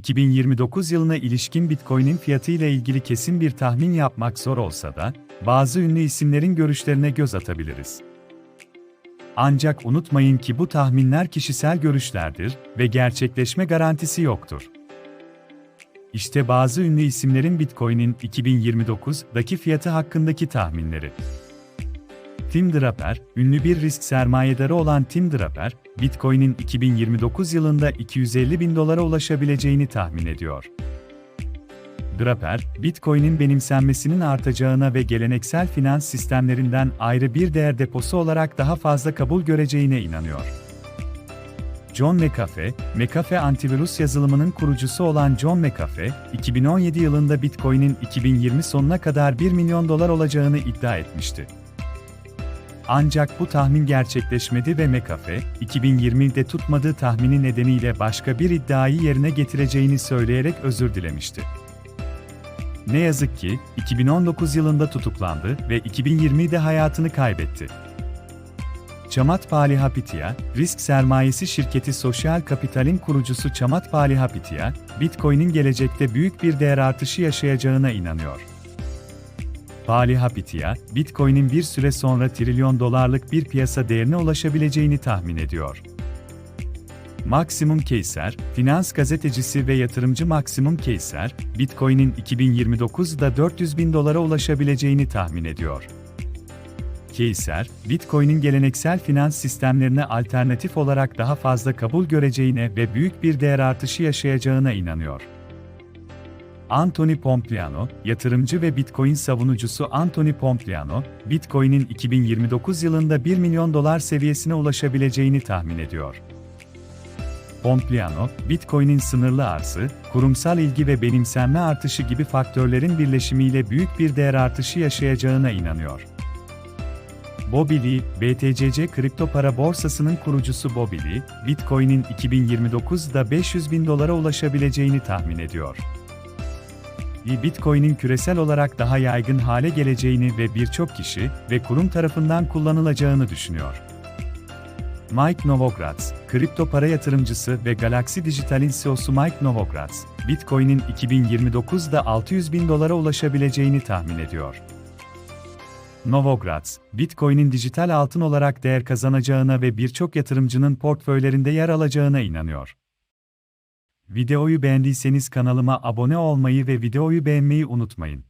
2029 yılına ilişkin Bitcoin'in fiyatı ile ilgili kesin bir tahmin yapmak zor olsa da, bazı ünlü isimlerin görüşlerine göz atabiliriz. Ancak unutmayın ki bu tahminler kişisel görüşlerdir ve gerçekleşme garantisi yoktur. İşte bazı ünlü isimlerin Bitcoin'in 2029'daki fiyatı hakkındaki tahminleri. Tim Draper, ünlü bir risk sermayedarı olan Tim Draper, Bitcoin'in 2029 yılında 250 bin dolara ulaşabileceğini tahmin ediyor. Draper, Bitcoin'in benimsenmesinin artacağına ve geleneksel finans sistemlerinden ayrı bir değer deposu olarak daha fazla kabul göreceğine inanıyor. John McAfee, McAfee antivirüs yazılımının kurucusu olan John McAfee, 2017 yılında Bitcoin'in 2020 sonuna kadar 1 milyon dolar olacağını iddia etmişti. Ancak bu tahmin gerçekleşmedi ve McAfee, 2020'de tutmadığı tahmini nedeniyle başka bir iddiayı yerine getireceğini söyleyerek özür dilemişti. Ne yazık ki, 2019 yılında tutuklandı ve 2020'de hayatını kaybetti. Chamat Palihapitiya, risk sermayesi şirketi Social Capital'in kurucusu Chamat Palihapitiya, Bitcoin'in gelecekte büyük bir değer artışı yaşayacağına inanıyor. Palihapitiya, Bitcoin'in bir süre sonra trilyon dolarlık bir piyasa değerine ulaşabileceğini tahmin ediyor. Maximum Keyser, finans gazetecisi ve yatırımcı Maximum Keyser, Bitcoin'in 2029'da 400 bin dolara ulaşabileceğini tahmin ediyor. Keyser, Bitcoin'in geleneksel finans sistemlerine alternatif olarak daha fazla kabul göreceğine ve büyük bir değer artışı yaşayacağına inanıyor. Anthony Pompliano, yatırımcı ve Bitcoin savunucusu Anthony Pompliano, Bitcoin'in 2029 yılında 1 milyon dolar seviyesine ulaşabileceğini tahmin ediyor. Pompliano, Bitcoin'in sınırlı arzı, kurumsal ilgi ve benimsenme artışı gibi faktörlerin birleşimiyle büyük bir değer artışı yaşayacağına inanıyor. Bobby Lee, BTCC kripto para borsasının kurucusu Bobby Lee, Bitcoin'in 2029'da 500 bin dolara ulaşabileceğini tahmin ediyor. Bitcoin'in küresel olarak daha yaygın hale geleceğini ve birçok kişi ve kurum tarafından kullanılacağını düşünüyor. Mike Novogratz, kripto para yatırımcısı ve Galaxy Digital'in CEO'su Mike Novogratz, Bitcoin'in 2029'da 600 bin dolara ulaşabileceğini tahmin ediyor. Novogratz, Bitcoin'in dijital altın olarak değer kazanacağına ve birçok yatırımcının portföylerinde yer alacağına inanıyor. Videoyu beğendiyseniz kanalıma abone olmayı ve videoyu beğenmeyi unutmayın.